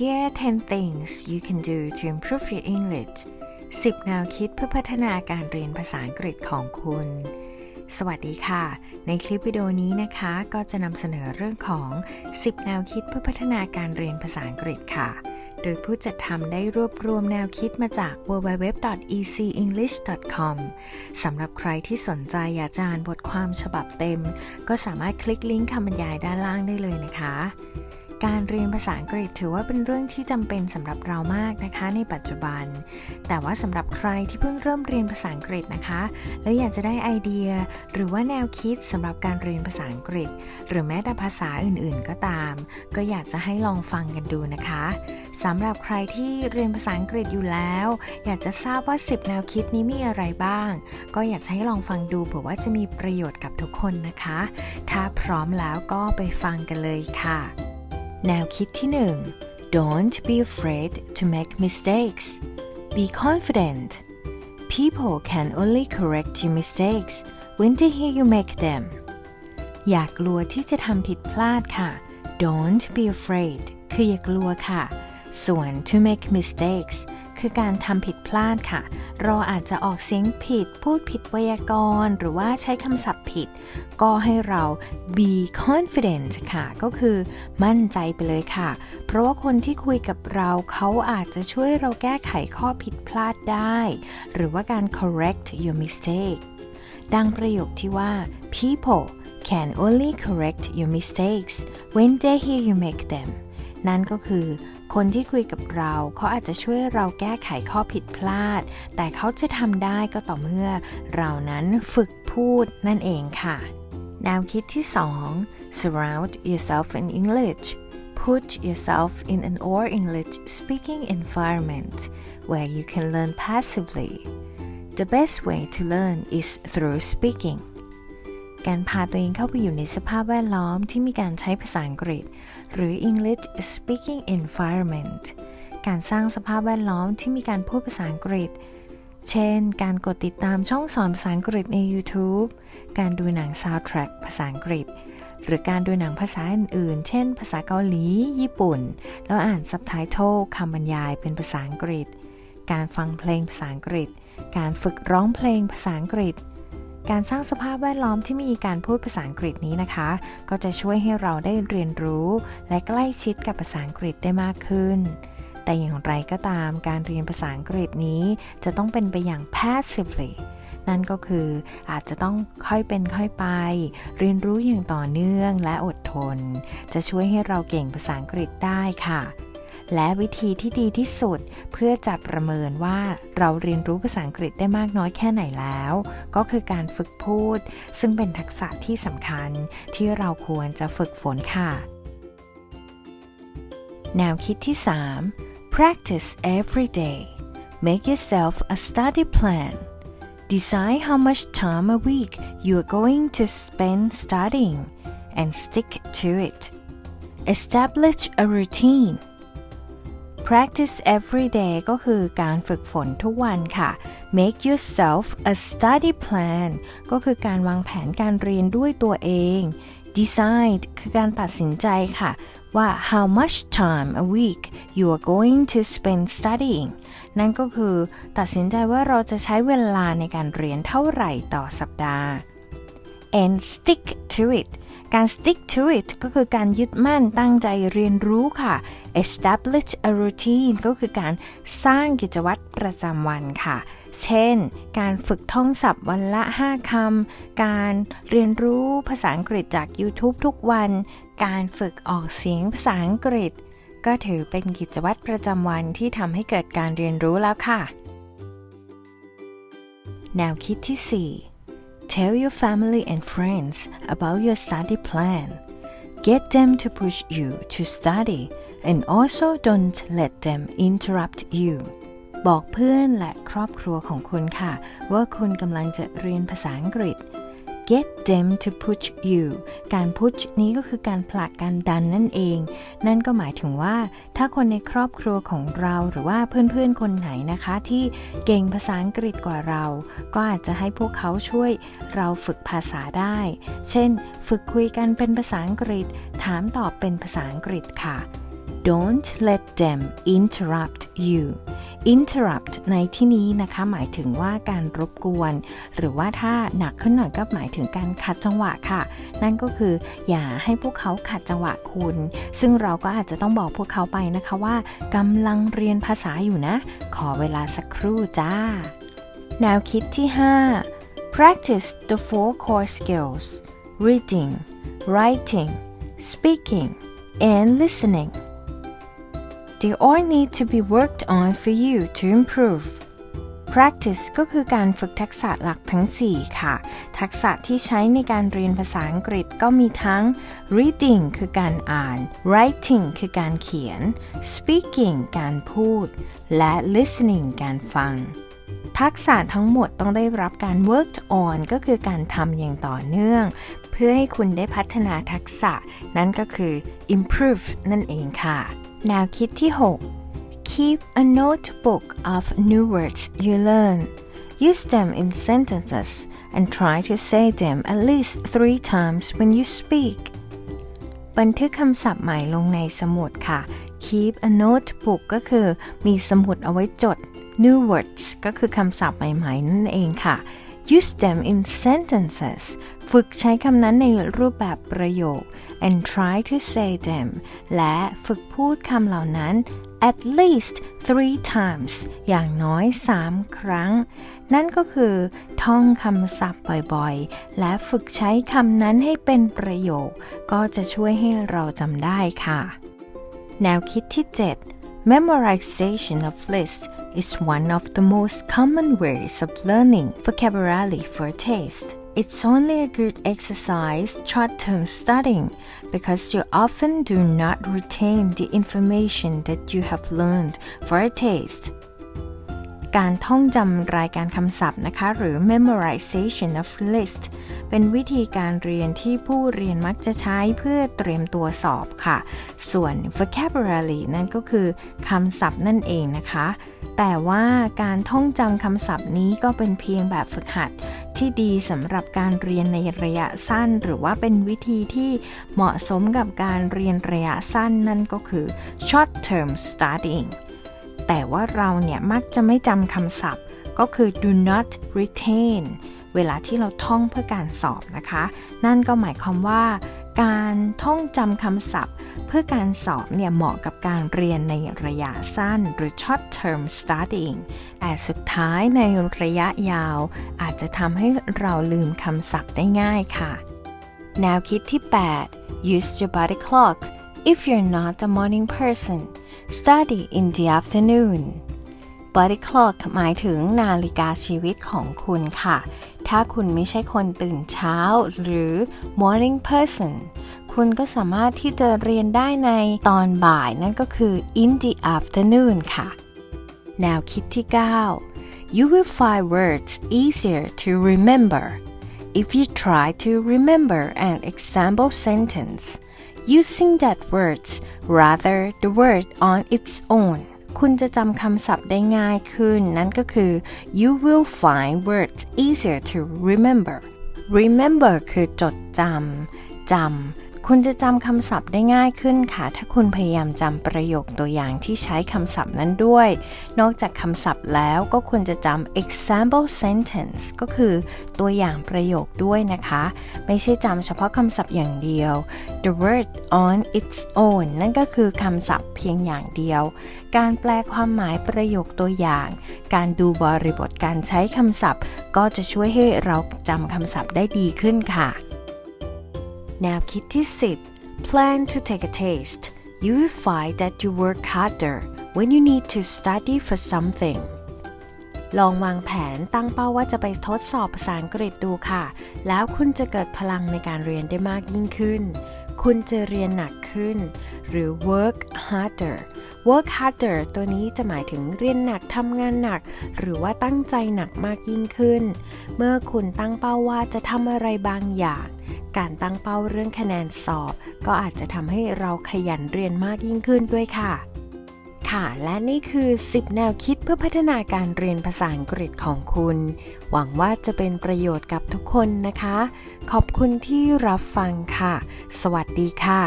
Here are 10 things you can do to improve your English 10 แนวคิดเพื่อพัฒนาการเรียนภาษาอังกฤษของคุณ สวัสดีค่ะ ในคลิปวิดีโอนี้นะคะ ก็จะนำเสนอเรื่องของ 10 แนวคิดเพื่อพัฒนาการเรียนภาษาอังกฤษค่ะ โดยผู้จัดทำได้รวบรวมแนวคิดมาจาก www.easyenglish.com สำหรับใครที่สนใจอยากจะอ่านบทความฉบับเต็ม ก็สามารถคลิกลิงก์คำบรรยายด้านล่างได้เลยนะคะ การเรียนภาษาอังกฤษถือว่าเป็นเรื่องที่จำเป็นสำหรับเรามากนะคะ ในปัจจุบัน แต่ว่าสำหรับใครที่เพิ่งเริ่มเรียนภาษาอังกฤษนะคะ แล้วอยากจะได้ไอเดีย หรือว่าแนวคิดสำหรับการเรียนภาษาอังกฤษ หรือแม้แต่ภาษาอื่นๆก็ตาม ก็อยากจะให้ลองฟังกันดูนะคะสำหรับใครที่เรียนภาษาอังกฤษอยู่แล้ว อยากจะทราบว่า 10 แนวคิดนี้มีอะไรบ้าง ก็อยากจะให้ลองฟังดูเผื่อว่าจะมีประโยชน์กับทุกคนนะคะ ถ้าพร้อมแล้วก็ไปฟังกันเลยค่ะ แนวคิดที่ 1 Don't be afraid to make mistakes Be confident People can only correct your mistakes when they hear you make them อย่ากลัวที่จะทำผิดพลาดค่ะ Don't be afraid คืออย่ากลัวค่ะ ส่วน to make mistakes คือการทำผิดพลาดค่ะ เราอาจจะออกเสียงผิด พูดผิดไวยากรณ์ หรือว่าใช้คำศัพท์ผิด ก็ให้เรา be confident ค่ะ ก็คือมั่นใจไปเลยค่ะ เพราะว่าคนที่คุยกับเราเขาอาจจะช่วยเราแก้ไขข้อผิดพลาดได้ หรือว่าการ correct your mistake ดังประโยคที่ว่า people can only correct your mistakes when they hear you make them นั่นก็คือ คนที่คุยกับเรา เขาอาจจะช่วยเราแก้ไขข้อผิดพลาด แต่เขาจะทำได้ก็ต่อเมื่อ เรานั้นฝึกพูดนั่นเองค่ะ แนวคิดที่ 2 surround yourself in English put yourself in an all English speaking environment where you can learn passively the best way to learn is through speaking การพาตัวเองเข้าไปอยู่ในสภาพแวดล้อมที่มีการใช้ภาษาอังกฤษ หรือ English speaking environment การสร้างสภาพแวดล้อมที่มีการพูดภาษาอังกฤษ เช่น การกดติดตามช่องสอนภาษาอังกฤษใน YouTube การดูหนัง soundtrack ภาษาอังกฤษ หรือการดูหนังภาษาอื่นๆ เช่น ภาษาเกาหลี ญี่ปุ่น แล้วอ่าน subtitle คำบรรยายเป็นภาษาอังกฤษ การฟังเพลงภาษาอังกฤษ การฝึกร้องเพลงภาษาอังกฤษ การสร้างสภาพแวดล้อมที่มีการพูดภาษาอังกฤษนี้นะคะ ก็จะช่วยให้เราได้เรียนรู้ และใกล้ชิดกับภาษาอังกฤษได้มากขึ้น แต่อย่างไรก็ตามการเรียนภาษาอังกฤษนี้จะต้องเป็นไปอย่าง passively นั่นก็คืออาจจะต้องค่อยเป็นค่อยไป เรียนรู้อย่างต่อเนื่องและอดทน จะช่วยให้เราเก่งภาษาอังกฤษได้ค่ะ และวิธีที่ดีที่สุด เพื่อจะประเมินว่าเราเรียนรู้ภาษาอังกฤษได้มากน้อยแค่ไหนแล้ว ก็คือการฝึกพูด ซึ่งเป็นทักษะที่สำคัญที่เราควรจะฝึกฝนค่ะ แนวคิดที่ 3 practice every day make yourself a study plan decide how much time a week you are going to spend studying and stick to it establish a routine practice every day ก็คือการฝึกฝนทุกวันค่ะ make yourself a study plan ก็คือการวางแผนการเรียนด้วยตัวเอง decide คือการตัดสินใจค่ะว่า how much time a week you are going to spend studying นั่นก็คือตัดสินใจว่าเราจะใช้เวลาในการเรียนเท่าไหร่ต่อสัปดาห์ and stick to it การ stick to it ก็คือการยึดมั่นตั้งใจเรียนรู้ค่ะ establish a routine ก็คือการสร้างกิจวัตรประจำวันค่ะ เช่น การฝึกท่องศัพท์วันละ 5 คำ การเรียนรู้ภาษาอังกฤษจาก YouTube ทุกวัน การฝึกออกเสียงภาษาอังกฤษ ก็ถือเป็นกิจวัตรประจำวันที่ทำให้เกิดการเรียนรู้แล้วค่ะ แนวคิดที่ 4 Tell your family and friends about your study plan. Get them to push you to study and also don't let them interrupt you. บอกเพื่อนและครอบครัวของคุณค่ะ ว่าคุณกำลังจะเรียนภาษาอังกฤษ get them to push you การ push นี้ก็คือการผลักการดันนั่นเอง นั่นก็หมายถึงว่า ถ้าคนในครอบครัวของเราหรือว่าเพื่อนๆ คนไหนนะคะ ที่เก่งภาษาอังกฤษกว่าเรา ก็อาจจะให้พวกเขาช่วยเราฝึกภาษาได้ เช่น ฝึกคุยกันเป็นภาษาอังกฤษ ถามตอบเป็นภาษาอังกฤษค่ะ don't let them interrupt you interrupt ในที่นี้นะคะ หมายถึงว่าการรบกวน หรือว่าถ้าหนักขึ้นหน่อยก็หมายถึงการขัดจังหวะค่ะ นั่นก็คืออย่าให้พวกเขาขัดจังหวะคุณ ซึ่งเราก็อาจจะต้องบอกพวกเขาไปนะคะว่ากำลังเรียนภาษาอยู่นะ ขอเวลาสักครู่จ้า แนวคิดที่ 5 practice the four core skills reading writing speaking and listening they all need to be worked on for you to improve practice ก็คือการฝึกทักษะหลักทั้ง 4 ค่ะ ทักษะที่ใช้ในการเรียนภาษาอังกฤษก็มีทั้ง reading คือการอ่าน writing คือการเขียน speaking การพูด และ listening การฟัง ทักษะทั้งหมดต้องได้รับการ worked on ก็คือการทำอย่างต่อเนื่อง เพื่อให้คุณได้พัฒนาทักษะ นั่นก็คือ improve นั่นเองค่ะ แนวคิดที่ 6 keep a notebook of new words you learn use them in sentences and try to say them at least three times when you speak บันทึกคำศัพท์ใหม่ลงในสมุดค่ะ keep a notebook ก็คือมีสมุดเอาไว้จด new words ก็คือคำศัพท์ใหม่ๆ นั่นเองค่ะ use them in sentences ฝึกใช้คำนั้นในรูปแบบประโยค and try to say them และฝึกพูดคำเหล่านั้น at least three times อย่างน้อย 3 ครั้ง นั่นก็คือท่องคำศัพท์บ่อยๆ และฝึกใช้คำนั้นให้เป็นประโยค ก็จะช่วยให้เราจำได้ค่ะ แนวคิดที่ 7 memorization of lists is one of the most common ways of learning vocabulary for taste. It's only a good exercise short-term studying because you often do not retain the information that you have learned for a taste. การท่องจำรายการคำศัพท์นะคะ หรือ memorization of list เป็นวิธีการเรียนที่ผู้เรียนมักจะใช้เพื่อเตรียมตัวสอบค่ะ ส่วน vocabulary นั่นก็คือคำศัพท์นั่นเองนะคะ แต่ว่าการท่องจำคำศัพท์นี้ก็เป็นเพียงแบบฝึกหัด ที่ดีสำหรับการเรียนในระยะสั้น หรือว่าเป็นวิธีที่เหมาะสมกับการเรียนระยะสั้นนั่นก็คือ short term studying แต่ว่าเราเนี่ยมักจะไม่จำคำศัพท์ ก็คือ do not retain เวลาที่เราท่องเพื่อการสอบนะคะ นั่นก็หมายความว่า การท่องจำคำศัพท์ พื่อการสอบเนี่ยเหมาะกับการเรียนในระยะสั้นหรือ short term studying แต่สุดท้ายในระยะยาว อาจจะทำให้เราลืมคำศัพท์ได้ง่ายค่ะ แนวคิดที่ 8 use your body clock if you're not a morning person study in the afternoon body clock หมายถึงนาฬิกาชีวิตของคุณค่ะ ถ้าคุณไม่ใช่คนตื่นเช้าหรือ morning person คุณก็สามารถที่จะเรียนได้ในตอนบ่ายนั่นก็คือ in the afternoon ค่ะ แนวคิดที่ 9 you will find words easier to remember if you try to remember an example sentence using that words rather the word on its own คุณจะจำคำศัพท์ได้ง่ายขึ้น นั่นก็คือ you will find words easier to remember remember คือจดจำจำ คุณจะจำคำศัพท์ได้ง่ายขึ้นค่ะ ถ้าคุณพยายามจำประโยคตัวอย่างที่ใช้คำศัพท์นั้นด้วย นอกจากคำศัพท์แล้วก็ควรจะจำ example sentence ก็คือตัวอย่างประโยคด้วยนะคะ ไม่ใช่จำเฉพาะคำศัพท์อย่างเดียว the word on its own นั่นก็คือคำศัพท์เพียงอย่างเดียว การแปลความหมายประโยคตัวอย่าง การดูบริบทการใช้คำศัพท์ ก็จะช่วยให้เราจำคำศัพท์ได้ดีขึ้นค่ะ แนวคิดที่ 10 plan to take a taste you will find that you work harder when you need to study for something ลองวางแผนตั้งเป้าว่าจะไปทดสอบภาษาอังกฤษดูค่ะ แล้วคุณจะเกิดพลังในการเรียนได้มากยิ่งขึ้น คุณจะเรียนหนักขึ้น หรือ work harder work harder ตัวนี้จะหมายถึงเรียนหนักทำงานหนัก หรือว่าตั้งใจหนักมากยิ่งขึ้น เมื่อคุณตั้งเป้าว่าจะทำอะไรบางอย่าง การตั้งเป้าเรื่องคะแนนสอบ ก็อาจจะทำให้เราขยันเรียนมากยิ่งขึ้นด้วยค่ะค่ะและนี่คือ 10 แนวคิดเพื่อพัฒนาการเรียนภาษาอังกฤษของคุณ หวังว่าจะเป็นประโยชน์กับทุกคนนะคะ ขอบคุณที่รับฟังค่ะ สวัสดีค่ะ